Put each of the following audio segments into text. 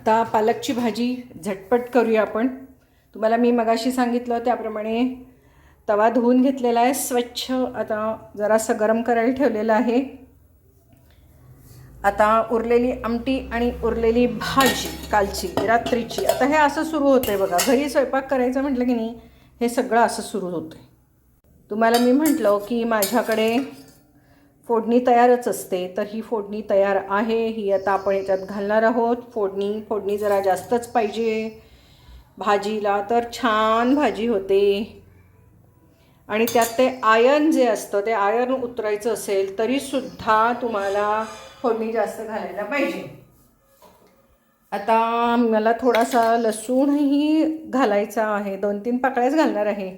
आता पालकची भाजी झटपट करूया आपण. तुम्हाला मी मगाशी सांगितलं त्याप्रमाणे तवा धुवून घेतलेला आहे स्वच्छ आता जरासं गरम करायला ठेवलेलं आहे. आता उरलेली आमटी आणि उरलेली भाजी कालची रात्रीची. आता हे असं सुरू होतं आहे बघा. घरी स्वयंपाक करायचं म्हटलं की नाही हे सगळं असं सुरू होतं आहे तुम्हाला मी म्हटलं की माझ्याकडे फोडणी तयारच असते तर ही फोडणी तयार आहे ही आता आपण याच्यात घालणार आहोत. फोडणी फोडणी जरा जास्तच पाहिजे भाजीला तर छान भाजी होते. आणि त्यात ते आयर्न जे असतं ते आयर्न उतरायचं असेल तरीसुद्धा तुम्हाला फोडणी जास्त घालायला पाहिजे. आता मला थोडासा लसूणही घालायचा आहे दोन तीन पाकळ्याच घालणार आहे.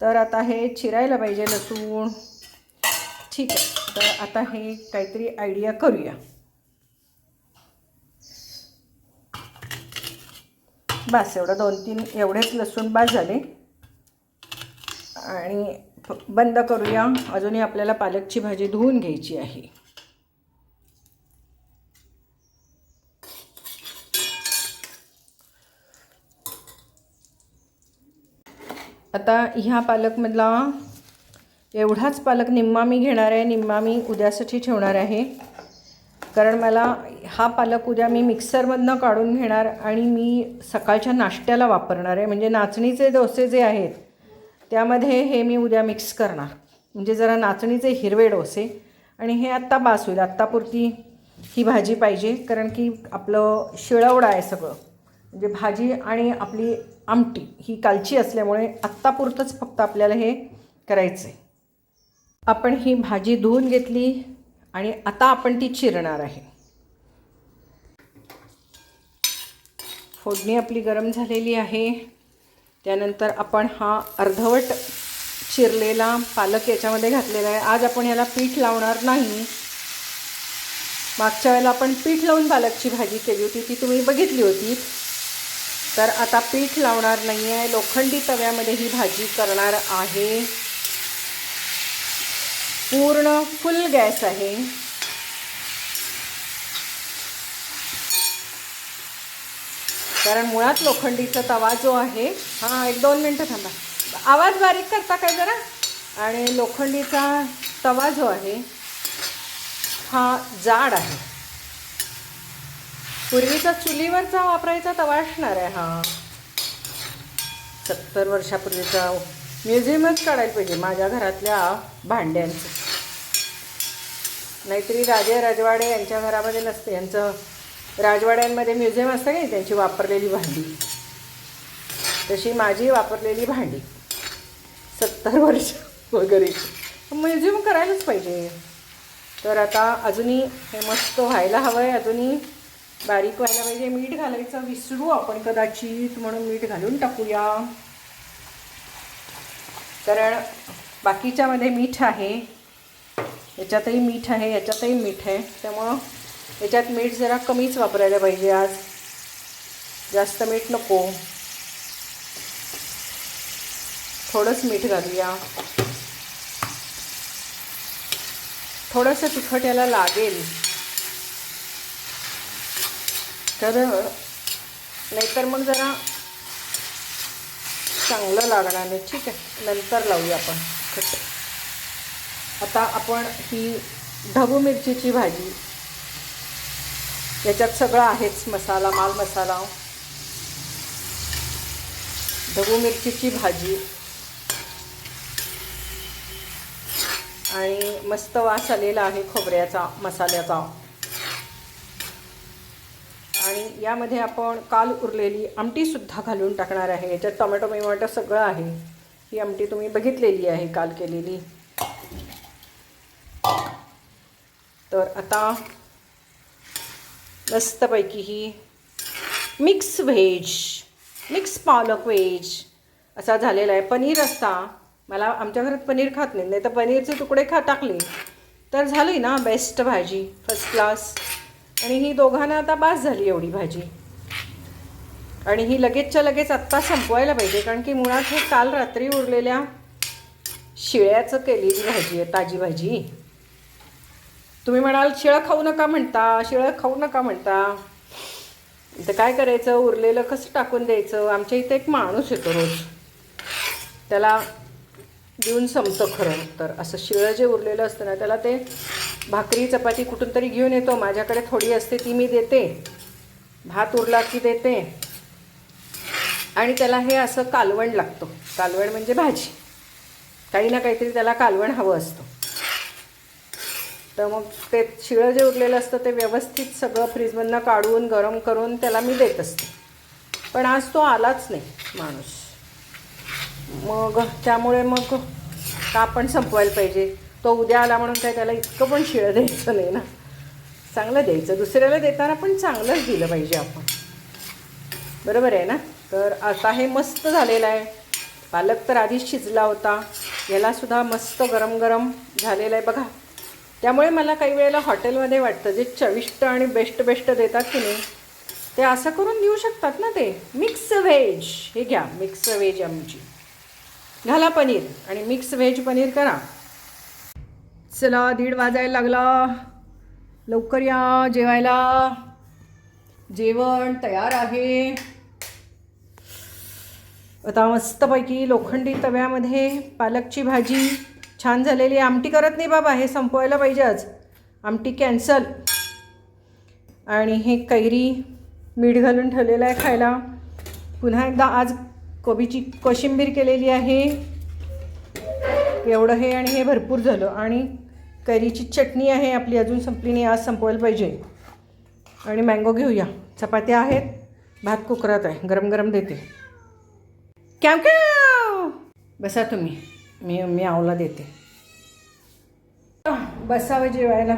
तर आता हे चिरायला पाहिजे लसूण. ठीक आहे. तर आता हे काहीतरी आयडिया करूया. बस एवढं दोन तीन एवढेच लसूण बास झाले आणि बंद करूया. अजूनही आपल्याला पालकची भाजी धुवून घ्यायची आहे. आता ह्या पालकमधला एवढाच पालक निम्मा मी घेणार आहे निम्मा मी उद्यासाठी ठेवणार आहे. कारण मला हा पालक उद्या मी मिक्सरमधनं काढून घेणार आणि मी सकाळच्या नाश्त्याला वापरणार आहे. म्हणजे नाचणीचे डोसे जे आहेत त्यामध्ये हे मी उद्या मिक्स करणार. म्हणजे जरा नाचणीचे हिरवे डोसे. आणि हे आत्ता बास होईल. आत्तापुरती ही भाजी पाहिजे. कारण की आपलं शिळवडा आहे सगळं. म्हणजे भाजी आणि आपली आमटी ही कालची असल्यामुळे आत्तापुरतंच फक्त आपल्याला हे करायचं आहे आपण ही भाजी धुवून घेतली आणि आता आपण ती चिरणार आहे. फोडणी आपली गरम झालेली आहे. त्यानंतर आपण हा अर्धवट चिरलेला पालक याच्यामध्ये घातलेला आहे. आज आपण याला पीठ लावणार नाही. मागच्या वेळेला आपण पीठ लावून पालकची भाजी केली होती ती तुम्ही बघितली होती. तर आता पीठ लावणार नाही आहे लोखंडी तव्यामध्ये ही भाजी करणार आहे. पूर्ण फुल गॅस आहे. कारण मुळात लोखंडीचा तवा जो आहे हां एक दोन मिनटं थांबा. आवाज बारीक करता काय जरा? आणि लोखंडीचा तवा जो आहे हा जाड आहे. पूर्वीचा चुलीवरचा वापरायचा तवा असणार आहे हा. सत्तर वर्षापूर्वीचा म्युझियमच काढायला पाहिजे माझ्या घरातल्या भांड्यांचं. नाहीतरी राजे राजवाडे यांच्या घरामध्ये नसते. यांचं राजवाड्यांमध्ये म्युझियम असतं का त्यांची वापरलेली भांडी. तशी माझी वापरलेली भांडी. सत्तर वर्ष वगैरे. म्युझियम करायलाच पाहिजे. तर आता अजूनही हे मस्त व्हायला हवं आहे अजूनही बारीक व्हायला पाहिजे. मीठ घालायचं विसरू आपण कदाचित. म्हणून मीठ घालून टाकूया. कारण बाकीच्यामध्ये मीठ आहे. याच्यातही मीठ आहे याच्यातही मीठ आहे. त्यामुळं याच्यात मीठ जरा कमीच वापरायला पाहिजे आज. जास्त मीठ नको. थोडंच मीठ घालूया. थोडंसं तिखट याला लागेल. तर नाहीतर मग जरा चांगलं लागणार नाही ठीक आहे. नंतर लावूया आपण. तिखट आता आपण ही ढबू मिरचीची भाजी याच्यात सगळं आहेच मसाला माल मसाला. ढबू मिरचीची भाजी. आणि मस्त वास आलेला आहे खोबऱ्याचा मसाल्याचा. आणि यामध्ये आपण काल उरलेली आमटीसुद्धा घालून टाकणार आहे. याच्यात टोमॅटो बिमॅटो सगळं आहे. ही आमटी तुम्ही बघितलेली आहे काल केलेली. तर आता मस्तपैकी ही mix veg mix palak veg असा झालेला आहे. पनीर असता. मला आमच्या घरात पनीर खात नाही नाही तर पनीरचे तुकडे खा टाकले. तर झाली ना बेस्ट भाजी. फर्स्ट क्लास आणि ही दोघांना आता बास झाली एवढी भाजी. आणि ही लगेचच्या लगेच आत्ता संपवायला पाहिजे. कारण की मुळात हे काल रात्री उरलेल्या शिळ्याचं केलेली भाजी आहे ताजी भाजी. तुम्ही म्हणाल शिळं खाऊ नका म्हणता शिळं खाऊ नका म्हणता. तर काय करायचं? उरलेलं कसं टाकून द्यायचं? आमच्या इथे एक माणूस येतो रोज. त्याला देऊन संपतं खरं तर. असं शिळं जे उरलेलं असतं ना त्याला ते भाकरी चपाती कुठून तरी घेऊन येतो. माझ्याकडे थोडी असते ती मी देते. भात उरला की देते. आणि त्याला हे असं कालवण लागतं. कालवण म्हणजे भाजी. काही ना काहीतरी त्याला कालवण हवं असतं. तर मग ते शिळं जे उरलेलं असतं ते व्यवस्थित सगळं फ्रीजमधनं काढून गरम करून त्याला मी देत असते. पण आज तो आलाच नाही माणूस. मग त्यामुळे मग का आपण संपवायला पाहिजे. तो उद्या आला म्हणून काय त्याला इतकं पण शिळं द्यायचं नाही ना. चांगलं द्यायचं. दुसऱ्याला देताना पण चांगलंच दिलं पाहिजे आपण. बरोबर आहे ना? तर आता हे मस्त झालेलं आहे. पालक तर आधीच शिजला होता. यालासुद्धा मस्त गरम गरम झालेला आहे. बघा त्यामुळे मला काही वेळेला हॉटेलमध्ये वाटतं जे चविष्ट आणि बेस्ट बेस्ट देतात की नाही ते असं करून देऊ शकतात ना ते. मिक्स व्हेज हे घ्या मिक्स व्हेज आमची. घाला पनीर आणि मिक्स व्हेज पनीर करा. चला दीड वाजायला लागला. लवकर या जेवायला. जेवण तयार आहे. आता मस्तपैकी लोखंडी तव्यामध्ये पालकची भाजी. छान झालेली आहे. आमटी करत नाही बाबा हे संपवायला पाहिजे आज आमटी कॅन्सल. आणि हे कैरी मीठ घालून ठेवलेलं आहे खायला. पुन्हा एकदा आज कोबीची कोशिंबीर केलेली आहे. एवढं हे आणि हे भरपूर झालं. आणि कैरीची चटणी आहे आपली अजून संपली नाही आज संपवायला पाहिजे. आणि मँगो घेऊया. चपात्या आहेत. भात कुकरात आहे. गरम गरम देते. कॅव कॅव बसा तुम्ही. मी मी आवला देते. बसावं जेवायला.